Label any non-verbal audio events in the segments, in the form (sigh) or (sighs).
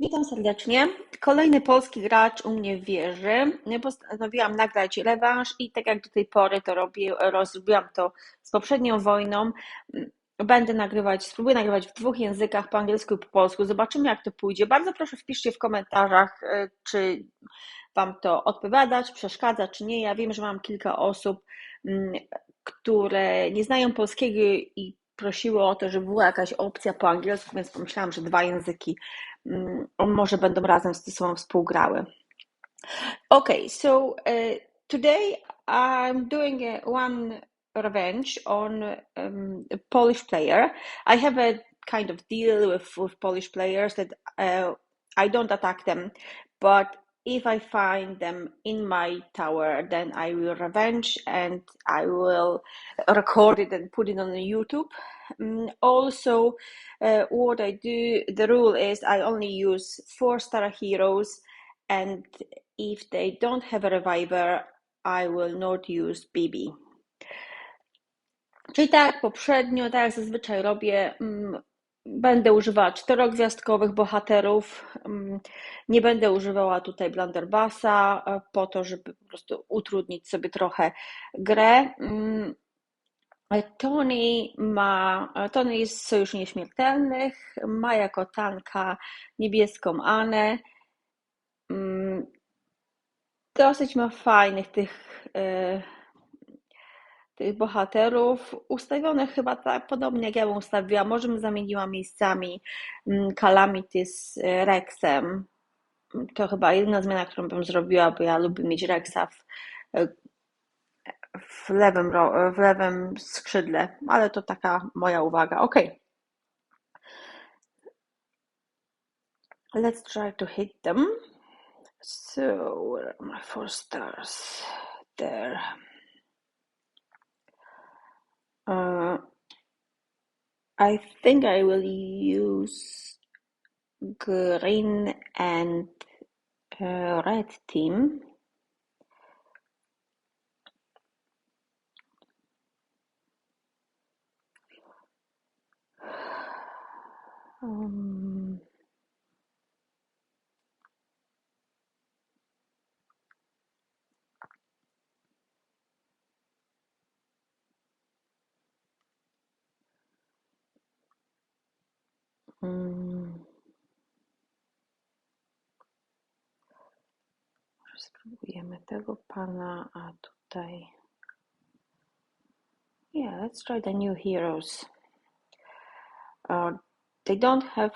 Witam serdecznie. Kolejny polski gracz u mnie w wieży. Postanowiłam nagrać rewanż i tak jak do tej pory to robię, rozrobiłam to z poprzednią wojną. Będę nagrywać, spróbuję nagrywać w dwóch językach, po angielsku i po polsku. Zobaczymy jak to pójdzie. Bardzo proszę wpiszcie w komentarzach, y, czy Wam to odpowiadać, przeszkadza czy nie. Ja wiem, że mam kilka osób, mm, które nie znają polskiego i prosiły o to, żeby była jakaś opcja po angielsku, więc pomyślałam, że dwa języki może będą razem ze sobą współgrały. Okay, so uh, today I'm doing one revenge on um, a Polish player. I have a kind of deal with, with Polish players that uh, I don't attack them, but if I find them in my tower, then I will revenge and I will record it and put it on YouTube. Um, also, uh, what I do, the rule is I only use four star heroes, and if they don't have a reviver, I will not use BB. Czyli tak poprzednio, tak jak zazwyczaj robię, mm, Będę używała czterogwiazdkowych bohaterów. Mm, nie będę używała tutaj Blunderbassa e, po to, żeby po prostu utrudnić sobie trochę grę. Mm, Tony ma, Tony jest z Sojuszu Nieśmiertelnych, ma jako tanka niebieską Anę. Mm, dosyć ma fajnych tych e, tych bohaterów ustawionych chyba tak podobnie jak ja bym ustawiła. Może bym zamieniła miejscami Calamity z Rexem. To chyba jedyna zmiana, którą bym zrobiła, bo ja lubię mieć Rexa w, w, lewym, w lewym skrzydle, ale to taka moja uwaga. Ok. Let's try to hit them. So, where are my four stars? There. Uh, I think I will use green and uh, red team. (sighs) Um, Mm. Spróbujemy tego pana, a tutaj. Yeah, let's try the new heroes. Uh, they don't have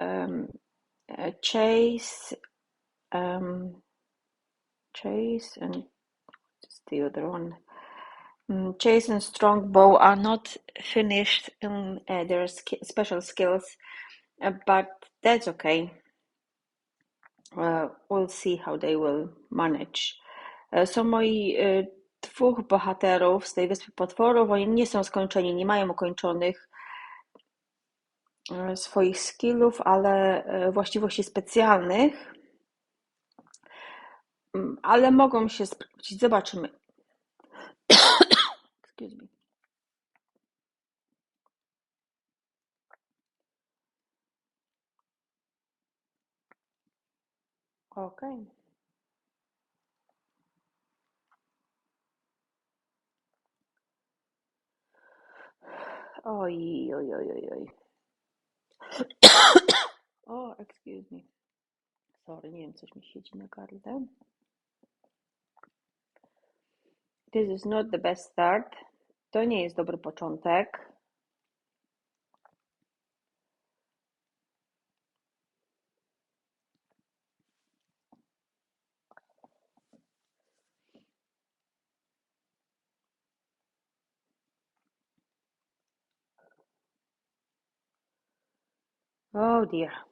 um, chase, um, chase, and what's the other one? Chase and strongbow are not finished in uh, their sk special skills uh, but that's okay. Uh, we'll see how they will manage. Uh, są moi dwóch bohaterów z tej wyspy potworów. Oni nie są skończeni, nie mają ukończonych swoich skillów, ale właściwości specjalnych. Mm, ale mogą się sprawdzić. Zobaczymy. Excuse me. Okay. Oh, oj, oj, oj, oj. O, excuse me. Sorry, nie wiem, coś mi siedzi na gardle. This is not the best start. To nie jest dobry początek. Oh dear.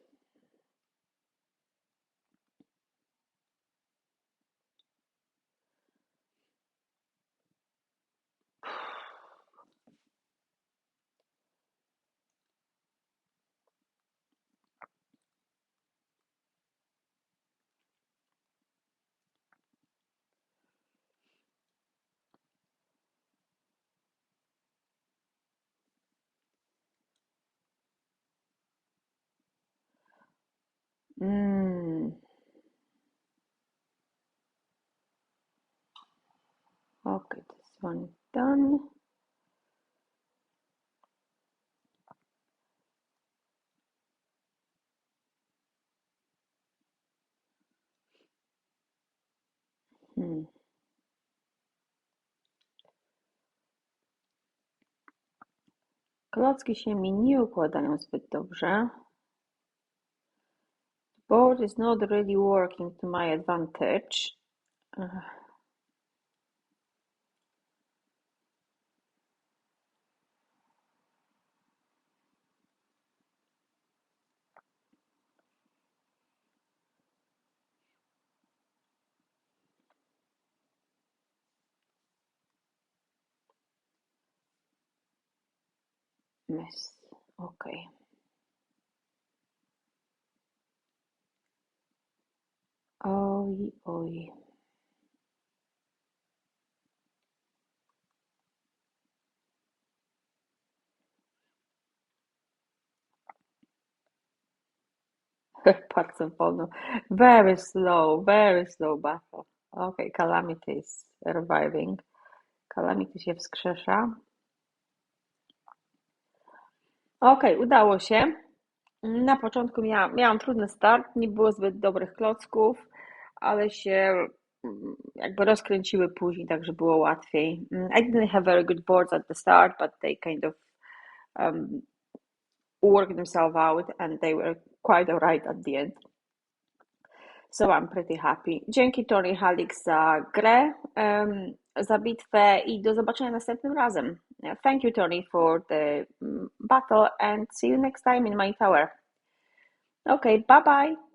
Mm. Okay, this one done. Hmm. Klocki się mi nie układają zbyt dobrze. Board is not really working to my advantage. Uh, Mess. Okay. Oj, oj. (laughs) Bardzo wolno. Very slow, very slow battle. Okay, Calamity is reviving. Calamity się wskrzesza. Okej, udało się. Na początku miałam, miałam trudny start, nie było zbyt dobrych klocków, ale się mm, jakby rozkręciły później, także było łatwiej. Mm, I didn't have very good boards at the start, but they kind of um, worked themselves out and they were quite alright at the end. So I'm pretty happy. Dzięki Tony Halix za grę, um, za bitwę i do zobaczenia następnym razem. Thank you Tony for the mm, battle and see you next time in my tower. Okay, bye bye.